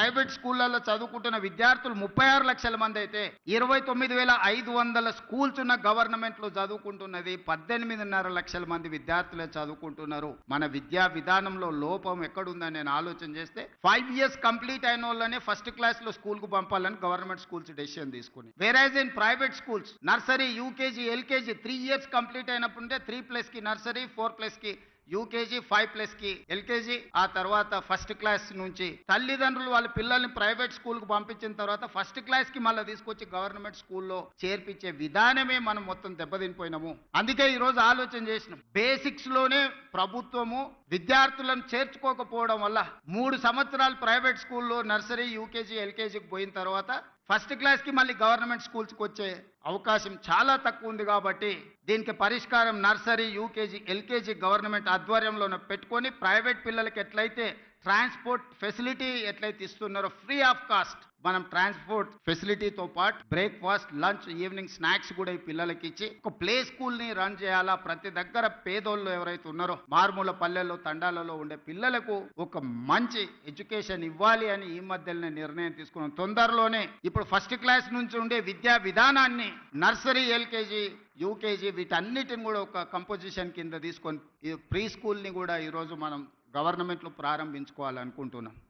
Private స్కూళ్ళలో చదువుకుంటున్న విద్యార్థులు ముప్పై ఆరు లక్షల మంది అయితే ఇరవై తొమ్మిది వేల ఐదు వందల స్కూల్స్ ఉన్న గవర్నమెంట్లో చదువుకుంటున్నది పద్దెనిమిదిన్నర లక్షల మంది విద్యార్థులే చదువుకుంటున్నారు. మన విద్యా విధానంలో లోపం ఎక్కడుందని నేను ఆలోచన చేస్తే ఫైవ్ ఇయర్స్ కంప్లీట్ అయిన వాళ్ళనే ఫస్ట్ క్లాస్లో స్కూల్కు పంపాలని గవర్నమెంట్ స్కూల్స్ డెసిషన్ తీసుకుని. వేరేజ్ in private schools nursery UKG LKG three years complete అయినప్పుడే త్రీ ప్లస్కి నర్సరీ ఫోర్ ప్లస్కి యూకేజీ ఫైవ్ ప్లస్కి ఎల్కేజీ ఆ తర్వాత ఫస్ట్ క్లాస్ నుంచి తల్లిదండ్రులు వాళ్ళ పిల్లల్ని ప్రైవేట్ స్కూల్కు పంపించిన తర్వాత ఫస్ట్ క్లాస్కి మళ్ళీ తీసుకొచ్చి గవర్నమెంట్ స్కూల్లో చేర్పించే విధానమే మనం మొత్తం దెబ్బతినిపోయినాము. అందుకే ఈ రోజు ఆలోచన చేసినాం. బేసిక్స్లోనే ప్రభుత్వము విద్యార్థులను చేర్చుకోకపోవడం వల్ల మూడు సంవత్సరాలు ప్రైవేట్ స్కూల్లో నర్సరీ యూకేజీ ఎల్కేజీకి పోయిన తర్వాత ఫస్ట్ క్లాస్కి మళ్ళీ గవర్నమెంట్ స్కూల్స్కి వచ్చే అవకాశం చాలా తక్కువ ఉంది కాబట్టి దీనికి పరిష్కారం నర్సరీ యూకేజీ ఎల్కేజీ గవర్నమెంట్ ఆధ్వర్యంలోనే పెట్టుకొని ప్రైవేట్ పిల్లలకి ఎట్లయితే ట్రాన్స్పోర్ట్ ఫెసిలిటీ ఎట్లయితే ఇస్తున్నారో ఫ్రీ ఆఫ్ కాస్ట్. మనం ట్రాన్స్పోర్ట్ ఫెసిలిటీతో పాటు బ్రేక్ఫాస్ట్ లంచ్ ఈవినింగ్ స్నాక్స్ కూడా ఈ పిల్లలకి ఇచ్చి ఒక ప్లే స్కూల్ని రన్ చేయాలా? ప్రతి దగ్గర పేదోళ్ళు ఎవరైతే ఉన్నారో మారుమూల పల్లెల్లో తండాలలో ఉండే పిల్లలకు ఒక మంచి ఎడ్యుకేషన్ ఇవ్వాలి అని ఈ మధ్యలోనే నిర్ణయం తీసుకున్నాం. తొందరలోనే ఇప్పుడు ఫస్ట్ క్లాస్ నుంచి ఉండే విద్యా విధానాన్ని నర్సరీ ఎల్కేజీ యూకేజీ వీటన్నిటిని కూడా ఒక కంపోజిషన్ కింద తీసుకొని ప్రీ స్కూల్ని కూడా ఈరోజు మనం గవర్నమెంట్లో ప్రారంభించుకోవాలనుకుంటున్నాం.